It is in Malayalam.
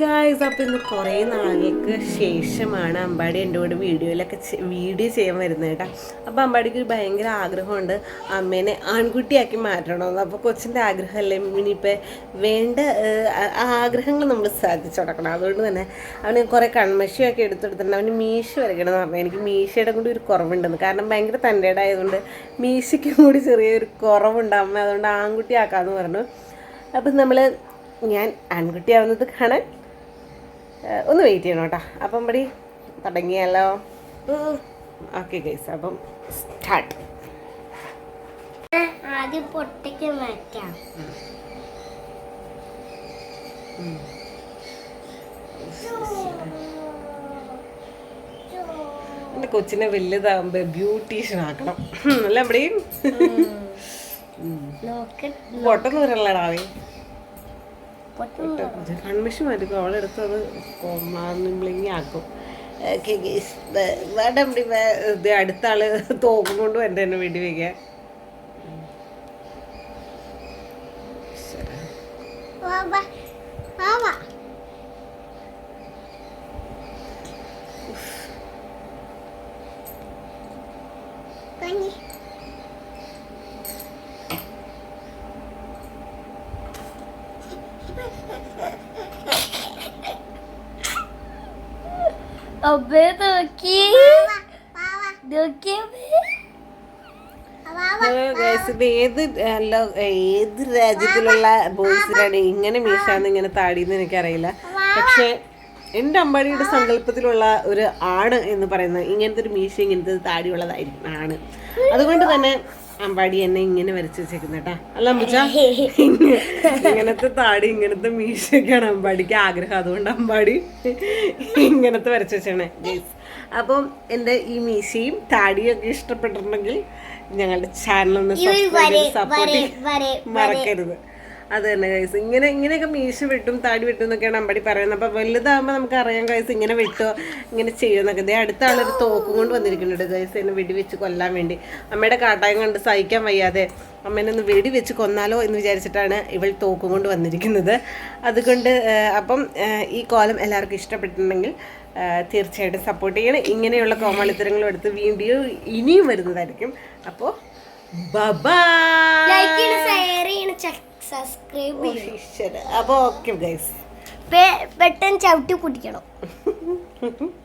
ഗായ്സ് അപ്പം ഇന്ന് കുറേ നാളുകൾക്ക് ശേഷമാണ് അമ്പാടി എന്റെ കൂടെ വീഡിയോയിലൊക്കെ വീഡിയോ ചെയ്യാൻ വരുന്നത് കേട്ടോ. അപ്പോൾ അമ്പാടിക്ക് ഭയങ്കര ആഗ്രഹമുണ്ട്. അമ്മേനെ ആൺകുട്ടിയാക്കി മാറ്റണമെന്ന്. അപ്പോൾ കൊച്ചിന്റെ ആഗ്രഹമല്ലേ? ഇനിയിപ്പോൾ വേണ്ട ആഗ്രഹങ്ങൾ നമ്മൾ സാധിച്ചു കൊടുക്കണം അതുകൊണ്ട് തന്നെ അവന് കുറേ കൺമഷിയൊക്കെ എടുത്തെടുത്തിട്ടുണ്ട്. അവന് മീശ വരയ്ക്കണം പറഞ്ഞു. എനിക്ക് മീശയുടെ കൂടി ഒരു കുറവുണ്ടെന്ന്. കാരണം ഭയങ്കര തന്റെടായതുകൊണ്ട് മീശയ്ക്കും കൂടി ചെറിയൊരു കുറവുണ്ട് അമ്മ. അതുകൊണ്ട് ആൺകുട്ടിയാക്കാമെന്ന് പറഞ്ഞു. അപ്പം നമ്മൾ ഞാൻ ആൺകുട്ടിയാവുന്നത് കാണാൻ ഒന്ന് വെയിറ്റ് ചെയ്യണം കേട്ടോ അപ്പം പടി തുടങ്ങിയാലോ? ഓക്കെ ഗൈസ് അപ്പം സ്റ്റാർട്ട് ആദ്യം പൊട്ടയ്ക്ക് മാറ്റാം എന്റെ കൊച്ചിനെ വലുതാകുമ്പോ ബ്യൂട്ടീഷ്യൻ ആക്കണം. അല്ല നോക്ക്. പൊട്ടൊന്നും വരല്ലടാവേ കൺമിഷി മാറ്റിക്കും അവളെടുത്ത് അത് മാർന്നിമ്പിളിങ്ങി ആക്കും വേണ്ട ഇത് അടുത്ത ആൾ തോക്കും കൊണ്ട് വരണ്ട തന്നെ വേണ്ടി വയ്ക്കാൻ Baba. വാവാ അബേ നോക്കി നോക്കി ഗൈസ് ഇത് ഏത് അല്ല ഏത് രാജ്യത്തിലുള്ള ബോയ്സിലാണ് ഇങ്ങനെ മീശാന്ന് ഇങ്ങനെ താടിയെന്ന് എനിക്കറിയില്ല. പക്ഷെ എന്റെ അമ്പാടിയുടെ സങ്കല്പത്തിലുള്ള ഒരു ആട് എന്ന് പറയുന്നത് ഇങ്ങനത്തെ ഒരു മീശ ഇങ്ങനത്തെ താടിയുള്ളതായിരിക്കും ആണ്. അതുകൊണ്ട് തന്നെ അമ്പാടി എന്നെ ഇങ്ങനെ വരച്ച് വെച്ചേക്കുന്ന കേട്ടാ അല്ല അമ്പിച്ച ഇങ്ങനത്തെ താടി ഇങ്ങനത്തെ മീശയൊക്കെയാണ് അമ്പാടിക്ക് ആഗ്രഹം. അതുകൊണ്ട് അമ്പാടി ഇങ്ങനത്തെ വരച്ച് വെച്ചാണ് അപ്പം എന്റെ ഈ മീശയും താടിയും ഒക്കെ ഇഷ്ടപ്പെട്ടിട്ടുണ്ടെങ്കിൽ ഞങ്ങളുടെ ചാനൽ ഒന്ന് സബ്സ്ക്രൈബ് ചെയ്ത് സപ്പോർട്ട് മറക്കരുത്. അത് തന്നെ കൈസ് ഇങ്ങനെ ഇങ്ങനെയൊക്കെ മീശ വെട്ടും താടി വെട്ടും എന്നൊക്കെയാണ് അമ്പടി പറയുന്നത്. അപ്പോൾ വലുതാകുമ്പോൾ നമുക്ക് അറിയാം കൈസ് ഇങ്ങനെ വെട്ടോ ഇങ്ങനെ ചെയ്യുമെന്നൊക്കെ ഇതേ അടുത്ത ആളൊരു തോക്കും കൊണ്ട് വന്നിരിക്കുന്നുണ്ട് കൈസ് എന്നെ വെടിവെച്ച് കൊല്ലാൻ വേണ്ടി. അമ്മയുടെ കാട്ടായം കണ്ട് സഹിക്കാൻ വയ്യാതെ അമ്മേനെ ഒന്ന് വെടിവെച്ച് കൊന്നാലോ എന്ന് വിചാരിച്ചിട്ടാണ് ഇവൾ തോക്കും കൊണ്ട് വന്നിരിക്കുന്നത്. അതുകൊണ്ട് അപ്പം ഈ കോലം എല്ലാവർക്കും ഇഷ്ടപ്പെട്ടിട്ടുണ്ടെങ്കിൽ തീർച്ചയായിട്ടും സപ്പോർട്ട് ചെയ്യണം. ഇങ്ങനെയുള്ള കോമാളിത്തരങ്ങളും എടുത്ത് വീഡിയോ ഇനിയും വരുന്നതായിരിക്കും. അപ്പോൾ ബബാ സബ്സ്ക്രൈബ് ഈശ്വര. അപ്പോൾ ഓക്കെ ഗൈസ് പെട്ടെന്ന് ചവിട്ടി കുടിക്കണം.